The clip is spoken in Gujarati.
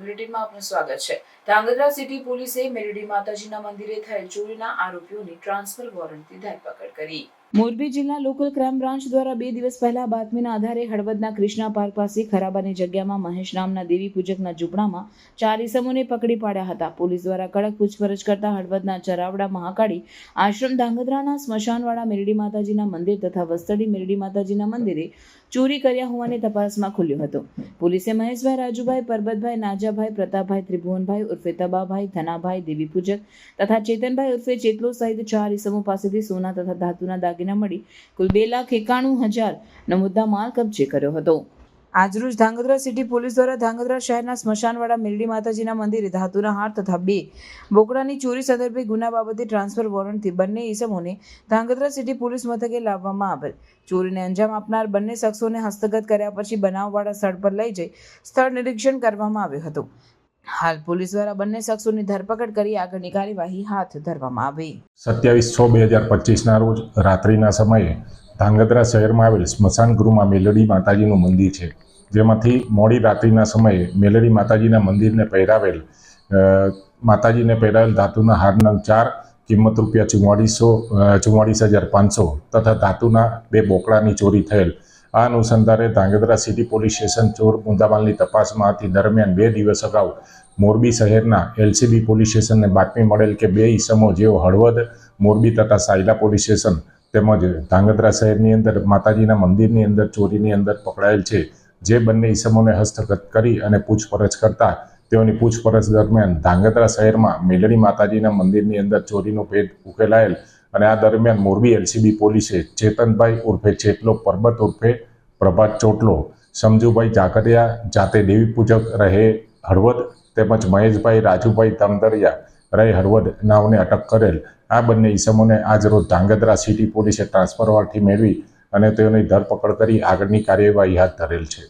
બુલેટિનમાં આપનું સ્વાગત છે. ધ્રાંગધ્રા સિટી પોલીસે મેલડી માતાજીના મંદિરે થયેલ ચોરીના આરોપીઓની ટ્રાન્સફર વોરંટથી ધરપકડ કરી. મોરબી જિલ્લા લોકલ ક્રાઇમ બ્રાન્ચ દ્વારા બે દિવસ પહેલા બાતમીના આધારે હળવદના કૃષ્ણા પાર્ક પાસે ખરાબાની જગ્યામાં મહેશ નામના દેવી પૂજકના ઝૂંપડામાં ચાર ઇસમોને પકડી પાડ્યા હતા. પોલીસ દ્વારા કડક પૂછપરછ કરતા હળવદના ચરાવડા મહાકાળી, આશ્રમ ધાંગધ્રાના સ્મશાનવાળા મેરડી માતાજીના મંદિર તથા વસ્તડી મેરડી માતાજીના મંદિરે ચોરી કર્યા હોવાની તપાસમાં ખુલ્યો હતો. પોલીસે મહેશભાઈ રાજુભાઈ, પરબતભાઈ નાજાભાઈ, પ્રતાપભાઈ ત્રિભુવનભાઈ ઉર્ફે તબાભાઈ, ધનાભાઈ દેવી પૂજક તથા ચેતનભાઈ ઉર્ફે ચેતલો સહિત ચાર ઇસમો પાસેથી સોના તથા ધાતુના દાગીના મળી કુલ બે લાખ એકાણું હજારનો મુદ્દા માલ કબજે કર્યો હતો. આજરોજ ધાંગધ્રા સિટી પોલીસ દ્વારા ધાંગધ્રા શહેરના સ્મશાનવાળા મેરડી માતાજીના મંદિરે ધાતુના હાર તથા બે બોકડાની ચોરી સંદર્ભે ગુના બાબતે ટ્રાન્સફર વોરંટથી બંને ઇસમોને ધાંગધ્રા સિટી પોલીસ મથકે લાવવામાં આવેલ. ચોરીને અંજામ આપનાર બંને શખ્સોને હસ્તગત કર્યા પછી બનાવવાળા સ્થળ પર લઈ જઈ સ્થળ નિરીક્ષણ કરવામાં આવ્યું હતું. હાલ પોલીસ દ્વારા બંને શખ્સોની ધરપકડ કરી આગળની કાર્યવાહી હાથ ધરવામાં આવી. સત્યાવીસ છ બે હજાર પચીસના રોજ રાત્રિના સમયે ધાંગધ્રા શહેરમાં આવેલ સ્મશાન ગૃહમાં મેલડી માતાજીનું મંદિર છે, જેમાંથી મોડી રાત્રિના સમયે મેલડી માતાજીના મંદિરને પહેરાવેલ માતાજીને પહેરાવેલ ધાતુના હારના ચાર, કિંમત રૂપિયા ચુમ્માળીસો ચુમ્માળીસ હજાર પાંચસો તથા ધાતુના બે બોકડાની ચોરી થયેલ આ અનુસંધાને ધાંગધ્રા સિટી પોલીસ સ્ટેશન ચોર મુદ્દામાલની તપાસમાં હતી દરમિયાન બે દિવસ અગાઉ મોરબી શહેરના એલસીબી પોલીસ સ્ટેશનને બાતમી મળેલ કે બે ઈસમો જેઓ હળવદ, મોરબી તથા સાયલા પોલીસ સ્ટેશન તેમજ ધાંગધ્રા શહેરની અંદર માતાજીના મંદિરની અંદર ચોરીની અંદર પકડાયેલ છે, જે બંને ઈસમોને હસ્તગત કરી અને પૂછપરછ કરતા તેઓની પૂછપરછ દરમિયાન ધાંગધ્રા શહેરમાં મેલડી માતાજીના મંદિરની અંદર ચોરીનો ભેદ ઉકેલાયેલ અને આ દરમિયાન મોરબી એલસીબી પોલીસે ચેતનભાઈ ઉર્ફે ચેટલો, પરબત ઉર્ફે પ્રભાત ચોટલો, સમજુભાઈ જાકરિયા જાતે દેવી પૂજક રહે હળવદ, તેમજ મહેશભાઈ, રાજુભાઈ તમદરિયા રહે હળવદ નાવને અટક કરેલ. આ બંને ઈસમોને આજરોજ ધાંગધ્રા સિટી પોલીસે ટ્રાન્સફર વાળથી મેળવી અને તેઓની ધરપકડ કરી આગળની કાર્યવાહી હાથ ધરેલ છે.